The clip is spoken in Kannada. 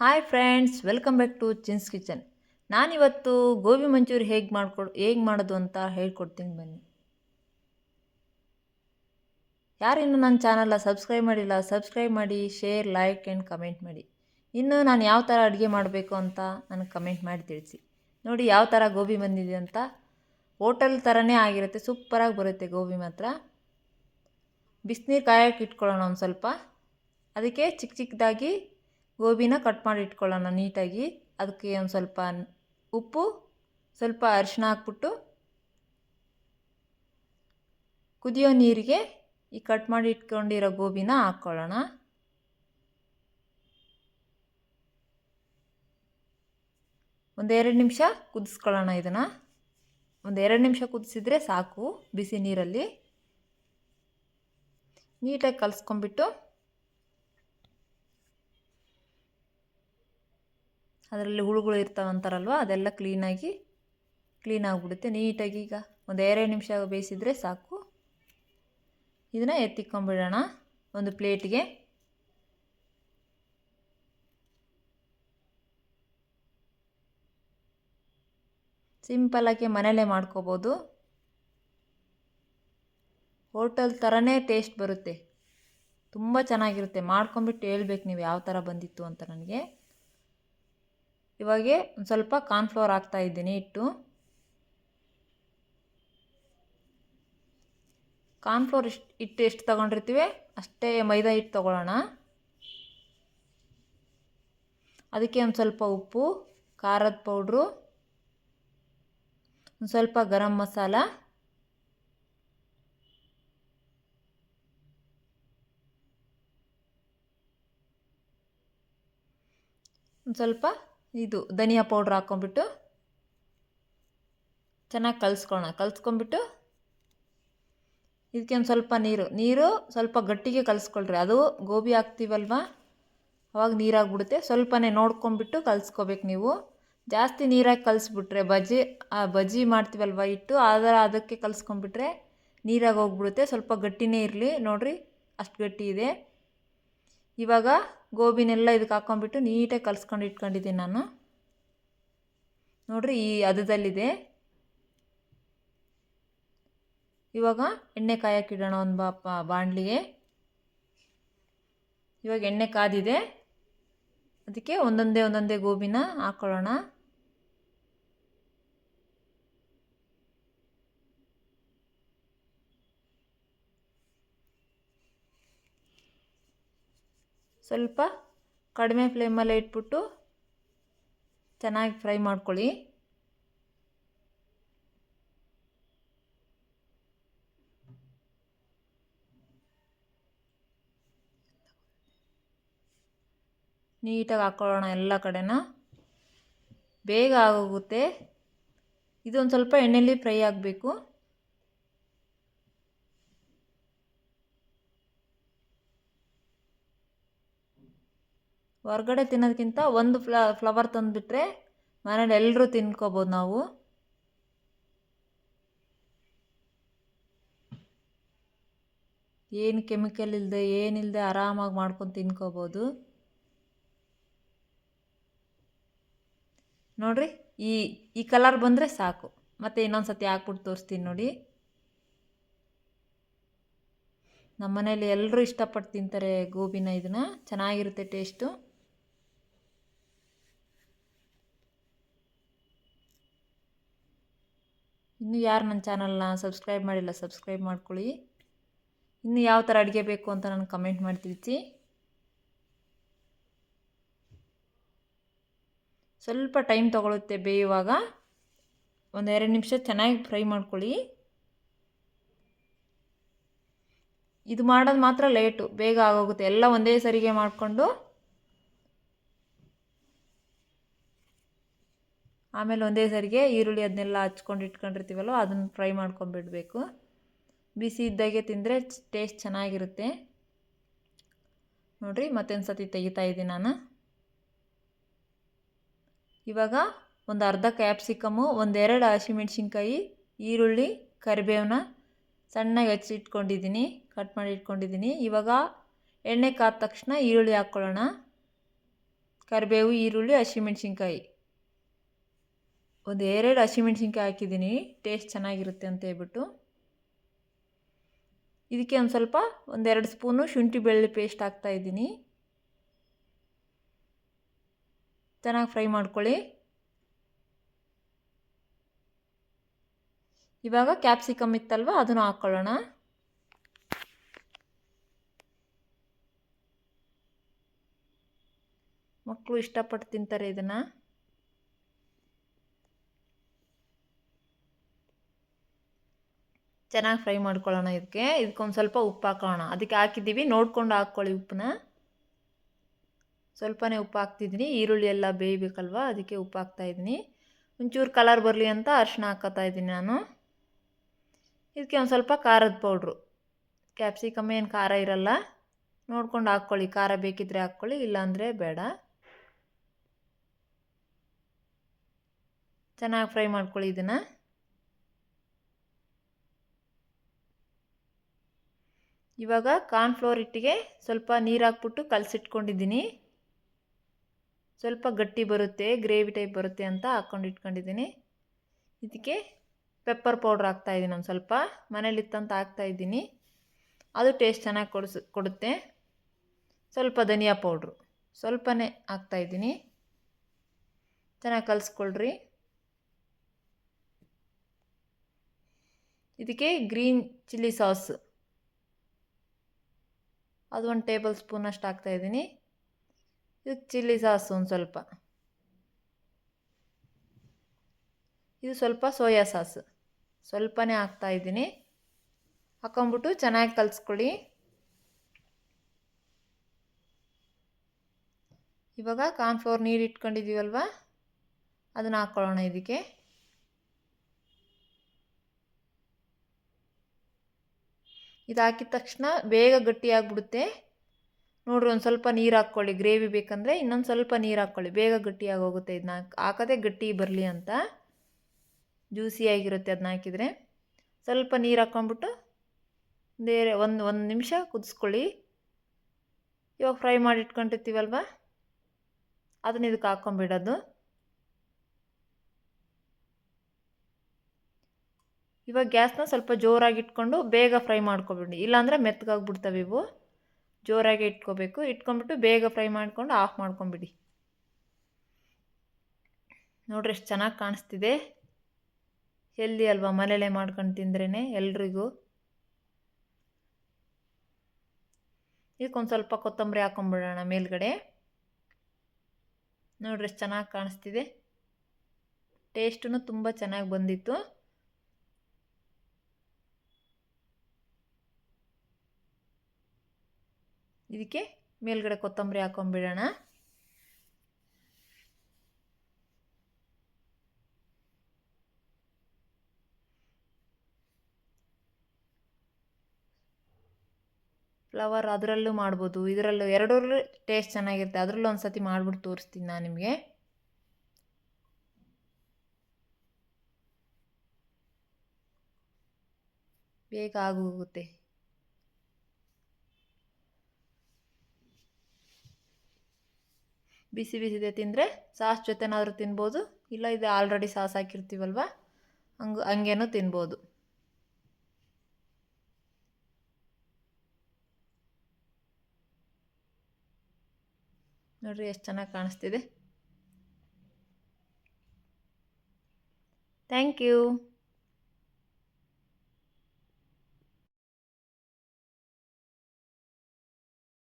Hi friends welcome back to Chins kitchen ನಾನಿವತ್ತು ಗೋಬಿ ಮಂಚೂರಿ ಹೇಗೆ ಮಾಡ್ಕೊಡ್, ಹೇಗೆ ಮಾಡೋದು ಅಂತ ಹೇಳ್ಕೊಡ್ತೀನಿ ಬನ್ನಿ. ಯಾರಿನ್ನೂ ನನ್ನ ಚಾನಲ್ನ ಸಬ್ಸ್ಕ್ರೈಬ್ ಮಾಡಿಲ್ಲ, ಸಬ್ಸ್ಕ್ರೈಬ್ ಮಾಡಿ, ಶೇರ್, ಲೈಕ್ ಆ್ಯಂಡ್ ಕಮೆಂಟ್ ಮಾಡಿ. ಇನ್ನು ನಾನು ಯಾವ ಥರ ಅಡುಗೆ ಮಾಡಬೇಕು ಅಂತ ನನಗೆ ಕಮೆಂಟ್ ಮಾಡಿ ತಿಳಿಸಿ. ನೋಡಿ ಯಾವ ಥರ ಗೋಬಿ ಬಂದಿದೆ ಅಂತ. ಹೋಟೆಲ್ ಥರನೇ ಆಗಿರುತ್ತೆ, ಸೂಪರಾಗಿ ಬರುತ್ತೆ ಗೋಬಿ ಮಾತ್ರ. ಬಿಸಿನೀರು ಕಾಯಕ್ಕೆ ಇಟ್ಕೊಳ್ಳೋಣ ಒಂದು ಸ್ವಲ್ಪ. ಅದಕ್ಕೆ ಚಿಕ್ಕ ಚಿಕ್ಕದಾಗಿ ಗೋಬಿನ ಕಟ್ ಮಾಡಿ ಇಟ್ಕೊಳ್ಳೋಣ ನೀಟಾಗಿ. ಅದಕ್ಕೆ ಒಂದು ಸ್ವಲ್ಪ ಉಪ್ಪು, ಸ್ವಲ್ಪ ಅರಿಶಿನ ಹಾಕ್ಬಿಟ್ಟು ಕುದಿಯೋ ನೀರಿಗೆ ಈ ಕಟ್ ಮಾಡಿ ಇಟ್ಕೊಂಡಿರೋ ಗೋಬಿನ ಹಾಕ್ಕೊಳ್ಳೋಣ. ಒಂದೆರಡು ನಿಮಿಷ ಕುದಿಸ್ಕೊಳ್ಳೋಣ ಇದನ್ನು. ಒಂದೆರಡು ನಿಮಿಷ ಕುದಿಸಿದ್ರೆ ಸಾಕು ಬಿಸಿ ನೀರಲ್ಲಿ. ನೀಟಾಗಿ ಕಲಿಸ್ಕೊಂಬಿಟ್ಟು ಅದರಲ್ಲಿ ಹುಳುಗಳು ಇರ್ತಾವೆ ಅಂತಾರಲ್ವ, ಅದೆಲ್ಲ ಕ್ಲೀನಾಗಿ ಕ್ಲೀನ್ ಆಗಿಬಿಡುತ್ತೆ. ನೀಟಾಗಿ ಈಗ ಒಂದು ಎರಡು ನಿಮಿಷ ಬೇಯಿಸಿದರೆ ಸಾಕು. ಇದನ್ನು ಎತ್ತಿಕ್ಕೊಂಬಿಡೋಣ ಒಂದು ಪ್ಲೇಟ್ಗೆ ಸಿಂಪಲಾಗಿ ಮನೆಯಲ್ಲೇ ಮಾಡ್ಕೋಬೋದು. ಹೋಟೆಲ್ ಥರನೇ ಟೇಸ್ಟ್ ಬರುತ್ತೆ. ತುಂಬ ಚೆನ್ನಾಗಿರುತ್ತೆ. ಮಾಡ್ಕೊಂಬಿಟ್ಟು ಹೇಳ್ಬೇಕು ನೀವು ಯಾವ ಥರ ಬಂದಿತ್ತು ಅಂತ ನನಗೆ. ಇವಾಗೆ ಒಂದು ಸ್ವಲ್ಪ ಕಾರ್ನ್ಫ್ಲವರ್ ಹಾಕ್ತಾ ಇದ್ದೀನಿ ಹಿಟ್ಟು. ಕಾರ್ನ್ಫ್ಲೋರ್ ಇಷ್ಟು, ಹಿಟ್ಟು ಎಷ್ಟು ತೊಗೊಂಡಿರ್ತೀವಿ ಅಷ್ಟೇ ಮೈದಾ ಹಿಟ್ಟು ತೊಗೊಳ್ಳೋಣ. ಅದಕ್ಕೆ ಒಂದು ಸ್ವಲ್ಪ ಉಪ್ಪು, ಖಾರದ ಪೌಡ್ರು, ಒಂದು ಸ್ವಲ್ಪ ಗರಂ ಮಸಾಲ. ಒಂದು ಸ್ವಲ್ಪ ಇದು ಧನಿಯಾ ಪೌಡ್ರ್ ಹಾಕ್ಕೊಂಬಿಟ್ಟು ಚೆನ್ನಾಗಿ ಕಲಿಸ್ಕೊಳ್ಳೋಣ. ಕಲಿಸ್ಕೊಂಬಿಟ್ಟು ಇದಕ್ಕೆ ಒಂದು ಸ್ವಲ್ಪ ನೀರು. ನೀರು ಸ್ವಲ್ಪ ಗಟ್ಟಿಗೆ ಕಲಿಸ್ಕೊಳ್ರಿ. ಅದು ಗೋಬಿ ಹಾಕ್ತೀವಲ್ವ? ಅವಾಗ ನೀರಾಗ್ಬಿಡುತ್ತೆ. ಸ್ವಲ್ಪನೇ ನೋಡ್ಕೊಂಬಿಟ್ಟು ಕಲಿಸ್ಕೋಬೇಕು ನೀವು. ಜಾಸ್ತಿ ನೀರಾಗಿ ಕಲಿಸ್ಬಿಟ್ರೆ ಬಜ್ಜಿ ಬಜ್ಜಿ ಮಾಡ್ತೀವಲ್ವ ಇಟ್ಟು ಅದರ ಅದಕ್ಕೆ ಕಲಿಸ್ಕೊಂಬಿಟ್ರೆ ನೀರಾಗಿ ಹೋಗ್ಬಿಡುತ್ತೆ. ಸ್ವಲ್ಪ ಗಟ್ಟಿನೇ ಇರಲಿ. ನೋಡಿರಿ, ಅಷ್ಟು ಗಟ್ಟಿ ಇದೆ. ಇವಾಗ ಗೋಬಿನೆಲ್ಲ ಇದಕ್ಕೆ ಹಾಕ್ಕೊಂಡ್ಬಿಟ್ಟು ನೀಟಾಗಿ ಕಲಿಸ್ಕೊಂಡು ಇಟ್ಕೊಂಡಿದ್ದೀನಿ ನಾನು. ನೋಡಿರಿ ಈ ಅದದಲ್ಲಿದೆ ಇವಾಗ ಎಣ್ಣೆ ಕಾಯಕ್ಕಿಡೋಣ ಒಂದು ಬಾಪ ಬಾಣಲಿಗೆ. ಇವಾಗ ಎಣ್ಣೆ ಕಾದಿದೆ. ಅದಕ್ಕೆ ಒಂದೊಂದೇ ಒಂದೊಂದೇ ಗೋಬಿನ ಹಾಕ್ಕೊಳ್ಳೋಣ ಸ್ವಲ್ಪ ಕಡಿಮೆ ಫ್ಲೇಮಲ್ಲೇ ಇಟ್ಬಿಟ್ಟು ಚೆನ್ನಾಗಿ ಫ್ರೈ ಮಾಡ್ಕೊಳ್ಳಿ. ನೀಟಾಗಿ ಹಾಕ್ಕೊಳ್ಳೋಣ ಎಲ್ಲ ಕಡೆನ. ಬೇಗ ಆಗೋಗುತ್ತೆ. ಇದೊಂದು ಸ್ವಲ್ಪ ಎಣ್ಣೆಯಲ್ಲಿ ಫ್ರೈ ಆಗಬೇಕು. ಹೊರಗಡೆ ತಿನ್ನೋದಕ್ಕಿಂತ ಒಂದು ಫ್ಲ ಫ್ಲವರ್ ತಂದುಬಿಟ್ರೆ ಮನೇಲಿ ಎಲ್ಲರೂ ತಿನ್ಕೋಬೋದು ನಾವು. ಏನು ಕೆಮಿಕಲ್ ಇಲ್ಲದೆ ಏನಿಲ್ಲದೆ ಆರಾಮಾಗಿ ಮಾಡ್ಕೊಂಡು ತಿನ್ಕೋಬೋದು. ನೋಡಿರಿ, ಈ ಈ ಕಲರ್ ಬಂದರೆ ಸಾಕು. ಮತ್ತು ಇನ್ನೊಂದು ಸತಿ ಹಾಕ್ಬಿಟ್ಟು ತೋರಿಸ್ತೀನಿ ನೋಡಿ. ನಮ್ಮ ಮನೇಲಿ ಎಲ್ಲರೂ ಇಷ್ಟಪಟ್ಟು ತಿಂತಾರೆ ಗೋಬಿನ, ಇದನ್ನ. ಚೆನ್ನಾಗಿರುತ್ತೆ ಟೇಸ್ಟು ಇನ್ನು ಯಾರು ನನ್ನ ಚಾನಲ್ನ ಸಬ್ಸ್ಕ್ರೈಬ್ ಮಾಡಿಲ್ಲ, ಸಬ್ಸ್ಕ್ರೈಬ್ ಮಾಡ್ಕೊಳ್ಳಿ. ಇನ್ನು ಯಾವ ಥರ ಅಡುಗೆ ಬೇಕು ಅಂತ ನಾನು ಕಮೆಂಟ್ ಮಾಡಿ ತಿಳಿಸಿ. ಸ್ವಲ್ಪ ಟೈಮ್ ತೊಗೊಳುತ್ತೆ ಬೇಯುವಾಗ. ಒಂದು ಎರಡು ನಿಮಿಷ ಚೆನ್ನಾಗಿ ಫ್ರೈ ಮಾಡ್ಕೊಳ್ಳಿ. ಇದು ಮಾಡೋದು ಮಾತ್ರ ಲೇಟು, ಬೇಗ ಆಗೋಗುತ್ತೆ. ಎಲ್ಲ ಒಂದೇ ಸರಿಗೆ ಮಾಡಿಕೊಂಡು ಆಮೇಲೆ ಒಂದೇ ಸರಿಗೆ ಈರುಳ್ಳಿ ಅದನ್ನೆಲ್ಲ ಹಚ್ಕೊಂಡು ಇಟ್ಕೊಂಡಿರ್ತೀವಲ್ಲ ಅದನ್ನು ಫ್ರೈ ಮಾಡ್ಕೊಂಡ್ಬಿಡಬೇಕು ಬಿಸಿ ಇದ್ದಾಗೆ ತಿಂದರೆ ಟೇಸ್ಟ್ ಚೆನ್ನಾಗಿರುತ್ತೆ. ನೋಡಿರಿ, ಮತ್ತೊಂದು ಸತಿ ತೆಗಿತಾ ಇದ್ದೀನಿ ನಾನು. ಇವಾಗ ಒಂದು ಅರ್ಧ ಕ್ಯಾಪ್ಸಿಕಮ್ಮು ಒಂದೆರಡು ಹಸಿಮೆಣ್ಸಿನ್ಕಾಯಿ, ಈರುಳ್ಳಿ ಕರಿಬೇವನ್ನ ಸಣ್ಣಗೆ ಹಚ್ಚಿ ಇಟ್ಕೊಂಡಿದ್ದೀನಿ, ಕಟ್ ಮಾಡಿ ಇಟ್ಕೊಂಡಿದ್ದೀನಿ. ಇವಾಗ ಎಣ್ಣೆ ಕಾದ ತಕ್ಷಣ ಈರುಳ್ಳಿ ಹಾಕ್ಕೊಳ್ಳೋಣ ಕರಿಬೇವು, ಈರುಳ್ಳಿ, ಹಸಿಮೆಣ್ಸಿನ್ಕಾಯಿ. ಒಂದು ಎರಡು ಹಸಿಮೆಣ್ಸಿನ್ಕಾಯಿ ಹಾಕಿದ್ದೀನಿ ಟೇಸ್ಟ್ ಚೆನ್ನಾಗಿರುತ್ತೆ ಅಂತ ಹೇಳ್ಬಿಟ್ಟು. ಇದಕ್ಕೆ ಒಂದು ಸ್ವಲ್ಪ ಒಂದೆರಡು ಸ್ಪೂನು ಶುಂಠಿ ಬೆಳ್ಳುಳ್ಳಿ ಪೇಸ್ಟ್ ಹಾಕ್ತಾಯಿದ್ದೀನಿ ಚೆನ್ನಾಗಿ ಫ್ರೈ ಮಾಡ್ಕೊಳ್ಳಿ. ಇವಾಗ ಕ್ಯಾಪ್ಸಿಕಮ್ ಇತ್ತಲ್ವ, ಅದನ್ನು ಹಾಕ್ಕೊಳ್ಳೋಣ ಮಕ್ಕಳು ಇಷ್ಟಪಟ್ಟು ತಿಂತಾರೆ ಇದನ್ನು. ಚೆನ್ನಾಗಿ ಫ್ರೈ ಮಾಡ್ಕೊಳ್ಳೋಣ ಇದಕ್ಕೆ. ಇದಕ್ಕೊಂದು ಸ್ವಲ್ಪ ಉಪ್ಪು ಹಾಕೋಣ. ಅದಕ್ಕೆ ಹಾಕಿದ್ದೀವಿ. ನೋಡ್ಕೊಂಡು ಹಾಕ್ಕೊಳ್ಳಿ ಉಪ್ಪನ್ನ. ಸ್ವಲ್ಪನೇ ಉಪ್ಪು ಹಾಕ್ತಿದ್ದೀನಿ. ಈರುಳ್ಳಿ ಎಲ್ಲ ಬೇಯಬೇಕಲ್ವ? ಅದಕ್ಕೆ ಉಪ್ಪು ಹಾಕ್ತಾಯಿದ್ದೀನಿ ಒಂಚೂರು ಕಲರ್ ಬರಲಿ ಅಂತ ಅರಿಶಿನ ಹಾಕೋತಾ ಇದ್ದೀನಿ ನಾನು. ಇದಕ್ಕೆ ಒಂದು ಸ್ವಲ್ಪ ಖಾರದ ಪೌಡ್ರು. ಕ್ಯಾಪ್ಸಿಕಮ್ ಏನು ಖಾರ ಇರಲ್ಲ. ನೋಡ್ಕೊಂಡು ಹಾಕ್ಕೊಳ್ಳಿ. ಖಾರ ಬೇಕಿದ್ದರೆ ಹಾಕ್ಕೊಳ್ಳಿ, ಇಲ್ಲಾಂದರೆ ಬೇಡ. ಚೆನ್ನಾಗಿ ಫ್ರೈ ಮಾಡ್ಕೊಳ್ಳಿ ಇದನ್ನು. ಇವಾಗ ಕಾರ್ನ್ ಫ್ಲೋರ್ ಹಿಟ್ಟಿಗೆ ಸ್ವಲ್ಪ ನೀರು ಹಾಕ್ಬಿಟ್ಟು ಕಲಸಿಟ್ಕೊಂಡಿದ್ದೀನಿ. ಸ್ವಲ್ಪ ಗಟ್ಟಿ ಬರುತ್ತೆ ಗ್ರೇವಿ ಟೈಪ್ ಬರುತ್ತೆ ಅಂತ ಹಾಕ್ಕೊಂಡು ಇಟ್ಕೊಂಡಿದ್ದೀನಿ ಇದಕ್ಕೆ ಪೆಪ್ಪರ್ ಪೌಡ್ರ್ ಹಾಕ್ತಾಯಿದ್ದೀನಿ ಒಂದು ಸ್ವಲ್ಪ ಮನೇಲಿತ್ತಂತ ಹಾಕ್ತಾಯಿದ್ದೀನಿ ಅದು ಟೇಸ್ಟ್ ಚೆನ್ನಾಗಿ ಕೊಡಿಸ್, ಕೊಡುತ್ತೆ. ಸ್ವಲ್ಪ ಧನಿಯಾ ಪೌಡ್ರು ಸ್ವಲ್ಪನೇ ಹಾಕ್ತಾಯಿದ್ದೀನಿ ಚೆನ್ನಾಗಿ ಕಲಿಸ್ಕೊಳ್ರಿ. ಇದಕ್ಕೆ ಗ್ರೀನ್ ಚಿಲ್ಲಿ ಸಾಸ್ ಅದು ಒಂದು ಟೇಬಲ್ ಸ್ಪೂನಷ್ಟು ಹಾಕ್ತಾಯಿದ್ದೀನಿ ಇದಕ್ಕೆ ಚಿಲ್ಲಿ ಸಾಸ್ ಒಂದು ಸ್ವಲ್ಪ. ಇದು ಸ್ವಲ್ಪ ಸೋಯಾ ಸಾಸ್. ಸ್ವಲ್ಪನೇ ಹಾಕ್ತಾಯಿದ್ದೀನಿ ಹಾಕೊಂಬಿಟ್ಟು ಚೆನ್ನಾಗಿ ಕಲಿಸ್ಕೊಳ್ಳಿ. ಇವಾಗ ಕಾರ್ನ್ಫ್ಲೋರ್ ನೀರು ಇಟ್ಕೊಂಡಿದ್ದೀವಲ್ವ? ಅದನ್ನು ಹಾಕ್ಕೊಳ್ಳೋಣ ಇದಕ್ಕೆ. ಇದು ಹಾಕಿದ ತಕ್ಷಣ ಬೇಗ ಗಟ್ಟಿಯಾಗ್ಬಿಡುತ್ತೆ. ನೋಡ್ರಿ ಒಂದು ಸ್ವಲ್ಪ ನೀರು ಹಾಕ್ಕೊಳ್ಳಿ. ಗ್ರೇವಿ ಬೇಕಂದರೆ ಇನ್ನೊಂದು ಸ್ವಲ್ಪ ನೀರು ಹಾಕ್ಕೊಳ್ಳಿ. ಬೇಗ ಗಟ್ಟಿಯಾಗಿ ಹೋಗುತ್ತೆ ಇದನ್ನ ಹಾಕೋದೇ ಗಟ್ಟಿ ಬರಲಿ ಅಂತ. ಜ್ಯೂಸಿಯಾಗಿರುತ್ತೆ ಅದನ್ನ ಹಾಕಿದರೆ. ಸ್ವಲ್ಪ ನೀರು ಹಾಕ್ಕೊಂಬಿಟ್ಟು ಬೇರೆ ಒಂದು ಒಂದು ನಿಮಿಷ ಕುದಿಸ್ಕೊಳ್ಳಿ. ಇವಾಗ ಫ್ರೈ ಮಾಡಿ ಇಟ್ಕೊಂಡಿರ್ತೀವಲ್ವ ಅದನ್ನ ಇದಕ್ಕೆ ಹಾಕ್ಕೊಂಬಿಡೋದು. ಇವಾಗ ಗ್ಯಾಸ್ನ ಸ್ವಲ್ಪ ಜೋರಾಗಿ ಇಟ್ಕೊಂಡು ಬೇಗ ಫ್ರೈ ಮಾಡ್ಕೊಬಿಡಿ. ಇಲ್ಲಾಂದರೆ ಮೆತ್ತಗಾಗ್ಬಿಡ್ತವೆ ಇವು. ಜೋರಾಗಿ ಇಟ್ಕೋಬೇಕು. ಇಟ್ಕೊಂಬಿಟ್ಟು ಬೇಗ ಫ್ರೈ ಮಾಡ್ಕೊಂಡು ಆಫ್ ಮಾಡ್ಕೊಂಬಿಡಿ. ನೋಡ್ರಿ ಎಷ್ಟು ಚೆನ್ನಾಗಿ ಕಾಣಿಸ್ತಿದೆ. ಹೆಲ್ದಿ ಅಲ್ವಾ ಮನೇಲೆ ಮಾಡ್ಕೊಂಡು ತಿಂದ್ರೇ ಎಲ್ರಿಗೂ. ಇದಕ್ಕೊಂದು ಸ್ವಲ್ಪ ಕೊತ್ತಂಬರಿ ಹಾಕೊಂಬಿಡೋಣ ಮೇಲ್ಗಡೆ. ನೋಡ್ರಿ ಎಷ್ಟು ಚೆನ್ನಾಗಿ ಕಾಣಿಸ್ತಿದೆ. ಟೇಸ್ಟೂ ತುಂಬ ಚೆನ್ನಾಗಿ ಬಂದಿತ್ತು. ಇದಕ್ಕೆ ಮೇಲ್ಗಡೆ ಕೊತ್ತಂಬರಿ ಹಾಕೊಂಡ್ಬಿಡೋಣ ಫ್ಲವರ್ ಅದರಲ್ಲೂ ಮಾಡ್ಬೋದು. ಇದರಲ್ಲೂ ಎರಡರಲ್ಲೂ ಟೇಸ್ಟ್ ಚೆನ್ನಾಗಿರುತ್ತೆ. ಅದರಲ್ಲೂ ಒಂದು ಸತಿ ಮಾಡಿಬಿಟ್ಟು ತೋರಿಸ್ತೀನಿ ನಾನು ನಿಮಗೆ. ಬೇಗ ಆಗೋಗುತ್ತೆ. ಬಿಸಿ ಬಿಸಿದೆ ತಿಂದರೆ ಸಾಸ್ ಜೊತೆನಾದರೂ ತಿನ್ಬೋದು. ಇಲ್ಲ, ಇದು ಆಲ್ರೆಡಿ ಸಾಸ್ ಹಾಕಿರ್ತೀವಲ್ವ? ಹಂಗೆ, ಹಂಗೇನೂ ತಿನ್ಬೋದು. ನೋಡಿರಿ ಎಷ್ಟು ಚೆನ್ನಾಗಿ ಕಾಣಿಸ್ತಿದೆ. Thank you